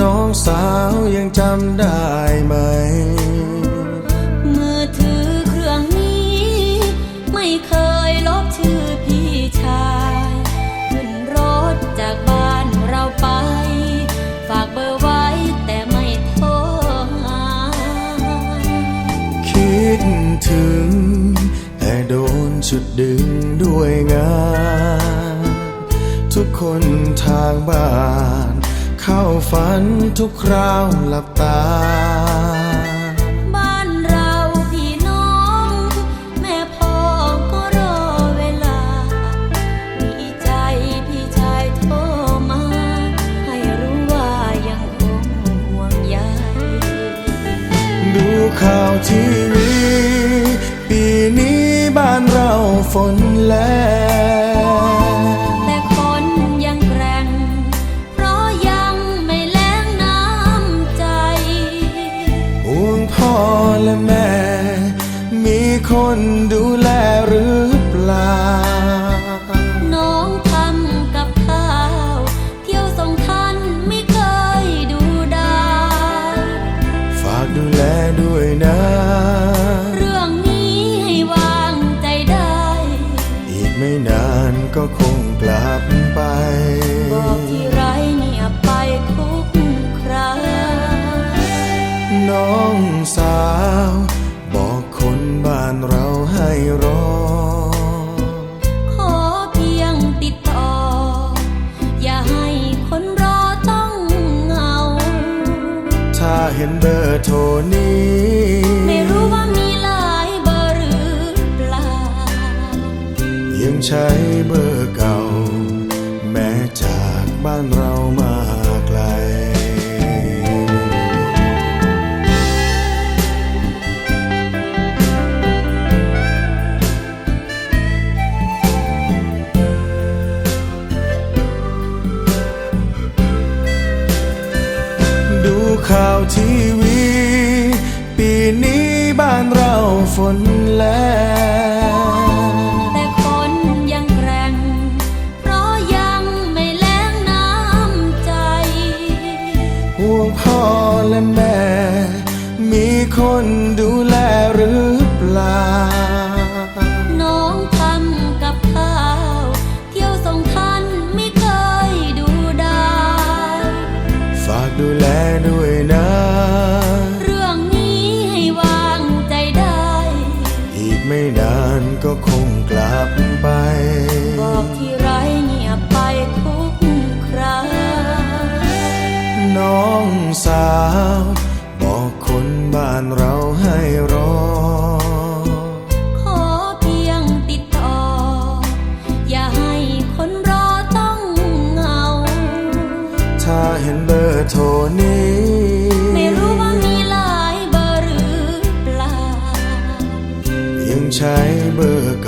น้องสาวยังจำได้ไหม มือถือเครื่องนี้ ไม่เคยลบชื่อพี่ชาย ขึ้นรถจากบ้านเราไป ฝากเบอร์ไว้แต่ไม่โทรหาคิดถึง แต่โดนชุดดึงด้วยงาน ทุกคนทางบ้าน เข้าฝันทุกคราวหลับตา บ้านเราพี่น้อง แม่พ่อก็รอเวลาดีใจพี่ชายโทรมา ให้รู้ว่ายังคงห่วงใยดูข่าวทีวี ปีนี้บ้านเราฝนแรง และแม่ มีคนดูแลหรือเปล่า น้องทำกับข้าว เที่ยวส่งท่านไม่เคยดูได้ฝากดูแลด้วยนะ เรื่องนี้ให้วางใจได้ อีกไม่นานก็คง เห็นเบอร์โทรนี้ ไม่รู้ว่ามีหลายเบอร์หรือเปล่า ยังใช้เบอร์เก่า ทีวี ปีนี้บ้านเราฝนแรงแต่คนยังแกร่ง เพราะยังไม่แล้งน้ำใจ ห่วงพ่อและแม่ มีคนดูแลหรือเปล่า เห็นเบอร์โทรนี้ ไม่รู้ว่ามีหลายเบอร์หรือเปล่า ยังใช้เบอร์